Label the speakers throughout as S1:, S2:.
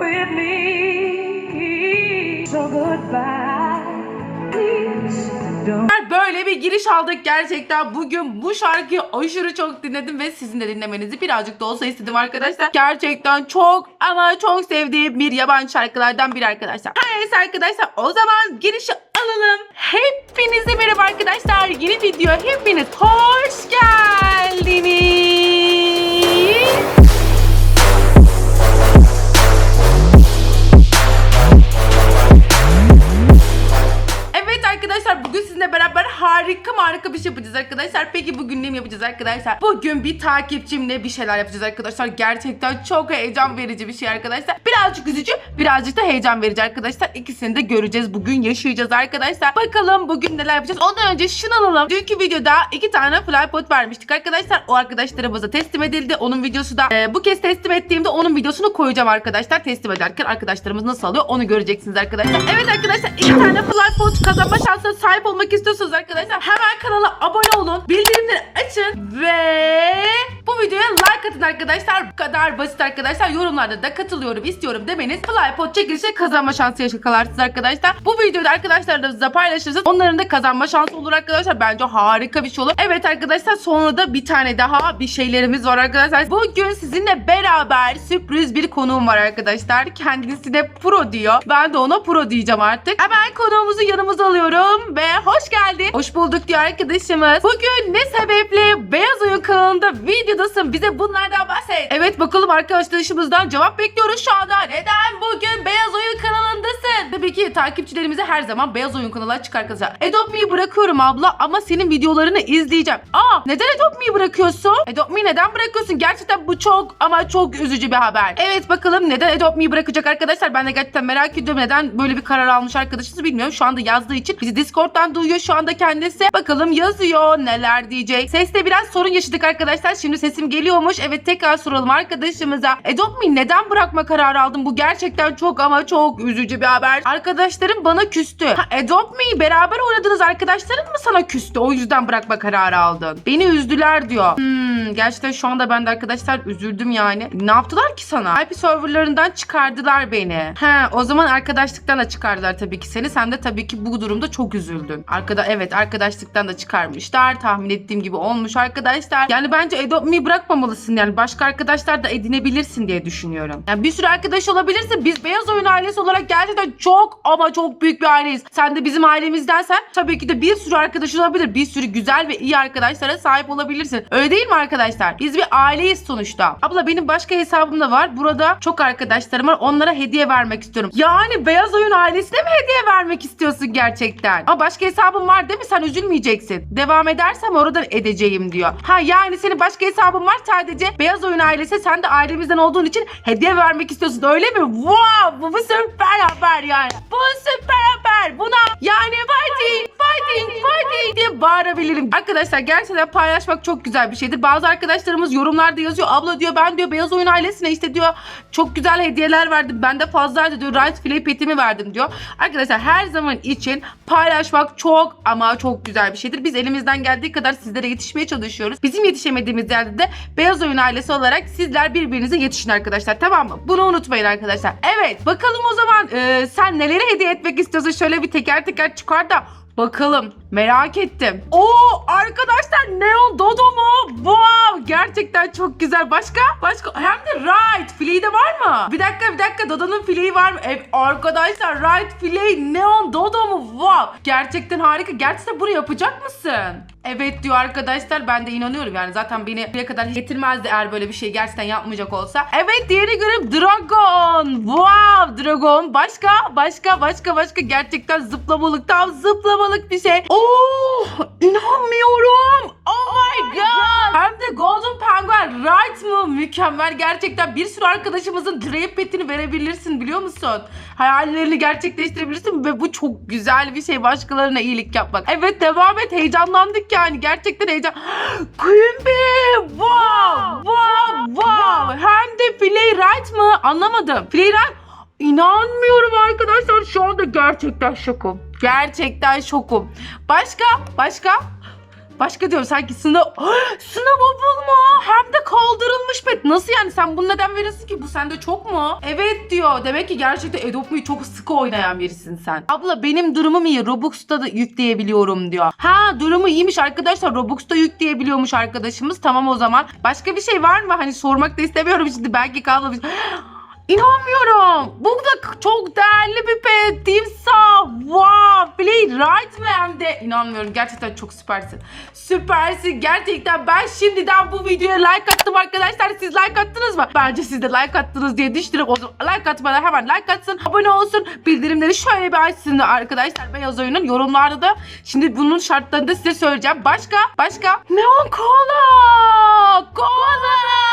S1: with me. So goodbye, please.
S2: Böyle bir giriş aldık gerçekten. Bugün bu şarkıyı aşırı çok dinledim ve sizin de dinlemenizi birazcık da olsa istedim arkadaşlar. Gerçekten çok ama çok sevdiğim bir yabancı şarkılardan biri arkadaşlar. Her neyse arkadaşlar o zaman girişi alalım. Hepinize merhaba arkadaşlar. Yeni video hepiniz hoş geldiniz. Şey yapacağız arkadaşlar. Peki bugün ne mi yapacağız arkadaşlar? Bugün bir takipçimle bir şeyler yapacağız arkadaşlar. Gerçekten çok heyecan verici bir şey arkadaşlar. Birazcık üzücü, birazcık da heyecan verici arkadaşlar. İkisini de göreceğiz. Bugün yaşayacağız arkadaşlar. Bakalım bugün neler yapacağız. Ondan önce şunu alalım. Dünkü videoda iki tane flypot vermiştik arkadaşlar. O arkadaşlarımıza teslim edildi. Onun videosu da e, bu kez teslim ettiğimde onun videosunu koyacağım arkadaşlar. Teslim ederken arkadaşlarımız nasıl alıyor onu göreceksiniz arkadaşlar. Evet arkadaşlar iki tane flypot kazanma şansına sahip olmak istiyorsanız arkadaşlar hemen kanala abone olun. Bildirimleri açın ve bu videoya like atın arkadaşlar. Bu kadar basit arkadaşlar. Yorumlarda da katılıyorum istiyorum demeniz flypot çekilişe kazanma şansı yakalarsınız arkadaşlar. Bu videoyu da arkadaşlarınızla paylaşırsanız onların da kazanma şansı olur arkadaşlar. Bence harika bir şey olur. Evet arkadaşlar sonra da bir tane daha bir şeylerimiz var arkadaşlar. Bugün sizinle beraber sürpriz bir konuğum var arkadaşlar. Kendisi de pro diyor. Ben de ona pro diyeceğim artık. Hemen konuğumuzu yanımıza alıyorum ve hoş geldin. Hoş bulduk diyor arkadaşımız. Bugün ne sebeple Beyaz Oyun kanalında videodasın? Bize bunlardan bahset. Evet bakalım arkadaşlarımızdan cevap bekliyoruz şu anda. Neden bugün Beyaz Oyun kanalındasın? Tabii ki takipçilerimize her zaman Beyaz Oyun kanalı açık arkadaşlar. Adopt bırakıyorum abla ama senin videolarını izleyeceğim. Aa neden Adopt bırakıyorsun? Adopt neden bırakıyorsun? Gerçekten bu çok ama çok üzücü bir haber. Evet bakalım neden Adopt bırakacak arkadaşlar? Ben de gerçekten merak ediyorum neden böyle bir karar almış arkadaşınız bilmiyorum. Şu anda yazdığı için bizi Discord'dan duyuyor şu anda kendisi. Bakalım yazıyor neler diyecek. Seste biraz sorun yaşadık arkadaşlar. Şimdi sesim geliyormuş. Evet tekrar soralım arkadaşımıza. Adopt Me neden bırakma kararı aldın? Bu gerçekten çok ama çok üzücü bir haber. Arkadaşlarım bana küstü. Ha, Adopt Me'yi beraber oynadığınız arkadaşların mı sana küstü? O yüzden bırakma kararı aldın. Beni üzdüler diyor. Hmm, gerçekten şu anda ben de arkadaşlar üzüldüm yani. Ne yaptılar ki sana? IP serverlarından çıkardılar beni. He o zaman arkadaşlıktan da çıkardılar tabii ki seni. Sen de tabii ki bu durumda çok üzüldün. Arkada evet arkadaşlıktan da çıkarmışlar. Tahmin ettiğim gibi olmuş arkadaşlar. Yani bence Adopt Me bırakmamalısın yani. Başka arkadaşlar da edinebilirsin diye düşünüyorum. Yani bir sürü arkadaş olabilirse biz Beyaz Oyun ailesi olarak gerçekten çok ama çok büyük bir aileyiz. Sen de bizim ailemizdensen tabii ki de bir sürü arkadaş olabilir. Bir sürü güzel ve iyi arkadaşlara sahip olabilirsin. Öyle değil mi arkadaşlar? Biz bir aileyiz sonuçta. Abla benim başka hesabım da var. Burada çok arkadaşlarım var. Onlara hediye vermek istiyorum. Yani Beyaz Oyun ailesine mi hediye vermek istiyorsun gerçekten? Ama başka hesabım var değil mi? Sen üzülmeyeceksin. Devam edersem orada edeceğim diyor. Ha yani senin başka hesabın var sadece Beyaz Oyun ailesi sen de ailemizden olduğun için hediye vermek istiyorsun öyle mi? Wow bu, bu süper haber yani. Bu süper haber. Buna yani fighting fighting fighting diye bağırabilirim. Arkadaşlar gerçekten paylaşmak çok güzel bir şeydir. Bazı arkadaşlarımız yorumlarda yazıyor. Abla diyor ben diyor Beyaz Oyun ailesine işte diyor çok güzel hediyeler verdim. Ben de fazlaydı diyor. Right Flay petimi verdim diyor. Arkadaşlar her zaman için paylaşmak çok ama çok güzel bir şeydir. Biz elimizden geldiği kadar sizlere yetişmeye çalışıyoruz. Bizim yetişemediğimiz yerde de Beyaz Oyun ailesi olarak sizler birbirinize yetişin arkadaşlar. Tamam mı? Bunu unutmayın arkadaşlar. Evet bakalım o zaman e, sen neleri hediye etmek istiyorsun? Şöyle bir teker teker çıkar da Bakalım. Merak ettim. Oo arkadaşlar Neon Dodo mu? Wow gerçekten çok güzel. Başka? Başka? Hem de Right. Fileği de var mı? Bir dakika bir dakika Dodo'nun fileği var mı? Evet arkadaşlar Right fileği Neon Dodo mu? Wow. Gerçekten harika. Gerçekten bunu yapacak mısın? Evet diyor arkadaşlar. Ben de inanıyorum yani. Zaten beni buraya kadar getirmezdi eğer böyle bir şey gerçekten yapmayacak olsa. Evet diğeri görüp Dragon. Wow Dragon. Başka? Başka? Başka? Başka? Gerçekten zıplamalık. Tam zıplamalık bir şey. Oh inanmıyorum. Oh my god. Hem de Golden? Mükemmel. Gerçekten bir sürü arkadaşımızın Drake petini verebilirsin biliyor musun? Hayallerini gerçekleştirebilirsin ve bu çok güzel bir şey başkalarına iyilik yapmak. Evet devam et. Heyecanlandık yani. Gerçekten heyecan. Queen Bee. Wow. Wow. Wow. Hem de Play right mı? Anlamadım. Play right İnanmıyorum arkadaşlar. Şu anda gerçekten şokum. Gerçekten şokum. Başka? Başka? Başka diyorum sanki sınav... Sınavable mu? Hem de kaldırılmış pet. Nasıl yani sen bunu neden veriyorsun ki? Bu sende çok mu? Evet diyor. Demek ki gerçekten Adopt çok sıkı oynayan birisin sen. Abla benim durumum iyi. Robux'ta da yükleyebiliyorum diyor. Ha durumu iyiymiş arkadaşlar. Robux'ta yükleyebiliyormuş arkadaşımız. Tamam o zaman. Başka bir şey var mı? Hani sormak da istemiyorum şimdi. Belki kalmamış. İnanmıyorum. Bu da çok değerli bir pet. Timsah. Wow. Play right mi hem de? İnanmıyorum. Gerçekten çok süpersin. Süpersin. Gerçekten ben şimdiden bu videoya like attım arkadaşlar. Siz like attınız mı? Bence siz de like attınız diye düşünüyorum. O zaman like atmadan hemen like atsın. Abone olsun. Bildirimleri şöyle bir açsın arkadaşlar. Beyaz oyunun yorumlarda da. Şimdi bunun şartlarını da size söyleyeceğim. Başka? Başka? Neon Cola. Cola.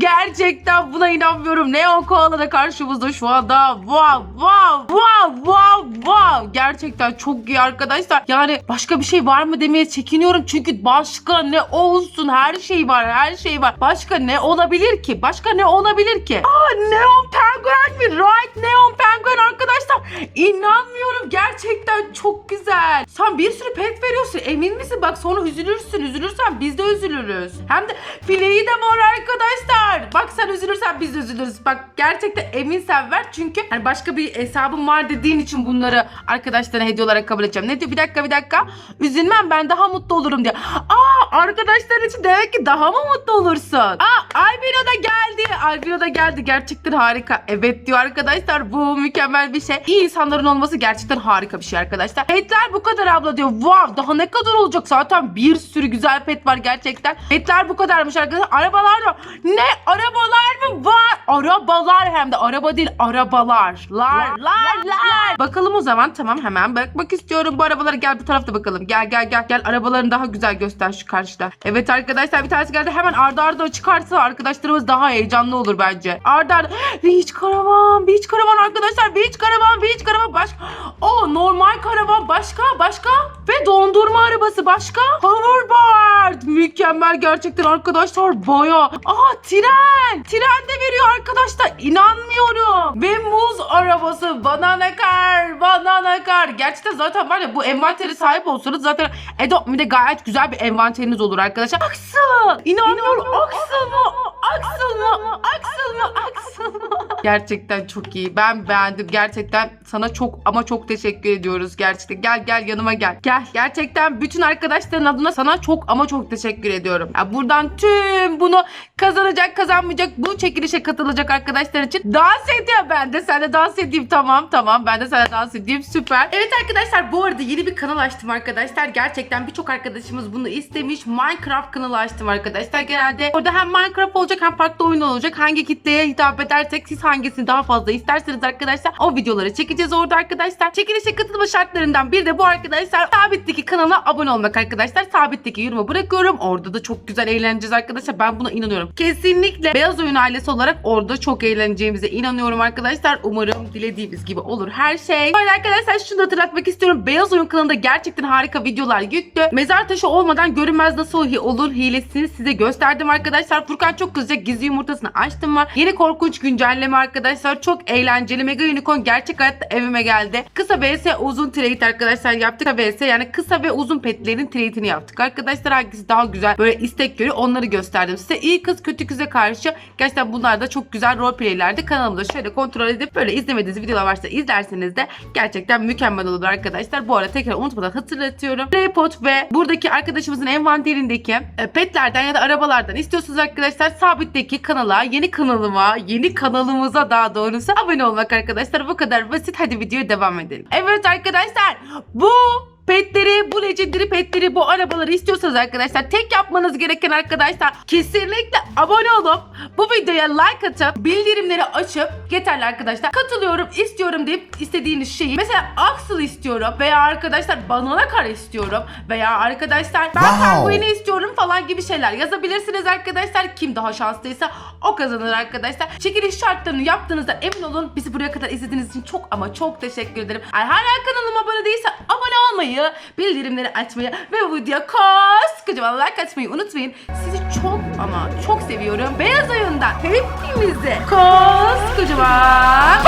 S2: Gerçekten buna inanmıyorum. Neon Koala da karşımızda şu anda. Wow, wow, wow, wow, wow. Gerçekten çok iyi arkadaşlar. Yani başka bir şey var mı demeye çekiniyorum. Çünkü başka ne olsun her şey var, her şey var. Başka ne olabilir ki? Başka ne olabilir ki? Aa Neon Penguin mi? Right Neon Penguin arkadaşlar. İnanmıyorum. Gerçekten çok güzel. Sen bir sürü pet veriyorsun. Emin misin? Bak sonra üzülürsün. Üzülürsen biz de üzülürüz. Hem de fileyi de var arkadaşlar. Bak sen üzülürsen biz üzülürüz. Bak gerçekten eminsen ver. Çünkü hani başka bir hesabım var dediğin için bunları arkadaşlarına hediye olarak kabul edeceğim. Ne diyor? Bir dakika bir dakika. Üzülmem ben daha mutlu olurum diyor. Aa arkadaşlar için demek ki daha mı mutlu olursun? Aa Albino da geldi. Albino da geldi. Gerçekten harika. Evet diyor arkadaşlar. Bu mükemmel bir şey. İyi insanların olması gerçekten harika bir şey arkadaşlar. Petler bu kadar abla diyor. Wow daha ne kadar olacak? Zaten bir sürü güzel pet var gerçekten. Petler bu kadarmış arkadaşlar. Arabalar da ne? Arabalar mı var? Arabalar hem de araba değil arabalar. Lar lar lar. Bakalım o zaman tamam hemen bakmak istiyorum bu arabalara gel bu tarafta bakalım. Gel gel gel gel arabalarını daha güzel göster şu karşıda. Evet arkadaşlar bir tanesi geldi hemen arda arda çıkarsa arkadaşlarımız daha heyecanlı olur bence. Arda arda Beach karavan beach karavan arkadaşlar beach karavan beach karavan başka. O normal karavan başka başka ve dondurma arabası başka. Hoverboard mükemmel gerçekten arkadaşlar baya. Aa tren tren de veriyor arkadaşlar inanmıyorum. Ve muz arabası banana car banana car. Gerçekten zaten var ya bu envantere sahip olsanız zaten Adopt gayet güzel bir envanteriniz olur arkadaşlar. Axel inanmıyorum Axel mı? Axel mı? Axel mı? Axel mı? Gerçekten çok iyi. Ben beğendim. Gerçekten sana çok ama çok teşekkür ediyoruz gerçekten. Gel gel yanıma gel. Gel. Gerçekten bütün arkadaşların adına sana çok ama çok teşekkür ediyorum. Ya buradan tüm bunu kazanacak kazanmayacak bu çekilişe katılacak arkadaşlar için dans ediyor. Ben de seninle dans edeyim. Tamam tamam. Ben de seninle dans edeyim. Süper. Evet arkadaşlar bu arada yeni bir kanal açtım arkadaşlar. Gerçekten birçok arkadaşımız bunu istemiş. Minecraft kanalı açtım arkadaşlar. Genelde orada hem Minecraft olacak hem farklı oyun olacak. Hangi kitleye hitap edersek siz hangisini daha fazla isterseniz arkadaşlar o videoları çekeceğiz orada arkadaşlar. Çekilişe katılma şartlarından bir de bu arkadaşlar Sabit'teki kanala abone olmak arkadaşlar. Sabit'teki yorumu bırakıyorum. Orada da çok güzel eğleneceğiz arkadaşlar. Ben buna inanıyorum. Kesinlikle Beyaz Oyun ailesi olarak orada çok eğleneceğimize inanıyorum arkadaşlar. Umarım dilediğimiz gibi olur her şey. Böyle arkadaşlar şunu da hatırlatmak istiyorum. Beyaz Oyun kanalında gerçekten harika videolar yüklü. Mezar taşı olmadan görünmez nasıl olur hilesini size gösterdim arkadaşlar. Furkan çok kızacak gizli yumurtasını açtım var. Yeni korkunç güncelleme arkadaşlar. Çok eğlenceli. Mega Unicorn gerçek hayatta evime geldi. Kısa vs uzun trade arkadaşlar yaptık. Kısa vs yani kısa ve uzun petlerin trade'ini yaptık. Arkadaşlar hangisi daha güzel böyle istek görüyor onları gösterdim size. İyi kız kötü kıza karşı gerçekten bunlar da çok güzel roleplaylerdi. Kanalımda şöyle kontrol edip böyle izlemediğiniz videolar varsa izlerseniz de gerçekten mükemmel olur arkadaşlar. Bu arada tekrar unutmadan hatırlatıyorum. Playpot ve buradaki arkadaşımızın envanterindeki e, petlerden ya da arabalardan istiyorsanız arkadaşlar sabitteki kanala, yeni kanalıma, yeni kanalımıza daha doğrusu abone olmak arkadaşlar. Bu kadar basit. Hadi videoya devam edelim. Evet arkadaşlar bu petleri, bu legendary petleri, bu arabaları istiyorsanız arkadaşlar tek yapmanız gereken arkadaşlar kesinlikle abone olup bu videoya like atıp bildirimleri açıp yeterli arkadaşlar. Katılıyorum, istiyorum deyip istediğiniz şeyi mesela Axel istiyorum veya arkadaşlar banana kar istiyorum veya arkadaşlar ben
S3: Wow.
S2: penguini istiyorum falan gibi şeyler yazabilirsiniz arkadaşlar. Kim daha şanslıysa o kazanır arkadaşlar. Çekiliş şartlarını yaptığınızda emin olun bizi buraya kadar izlediğiniz için çok ama çok teşekkür ederim. Eğer hala kanalıma abone değilse abone olmayı, bildirimleri açmayı ve bu videoya koskocaman like atmayı unutmayın. Sizi çok ama çok seviyorum. Beyaz oyundan hepimize koskocaman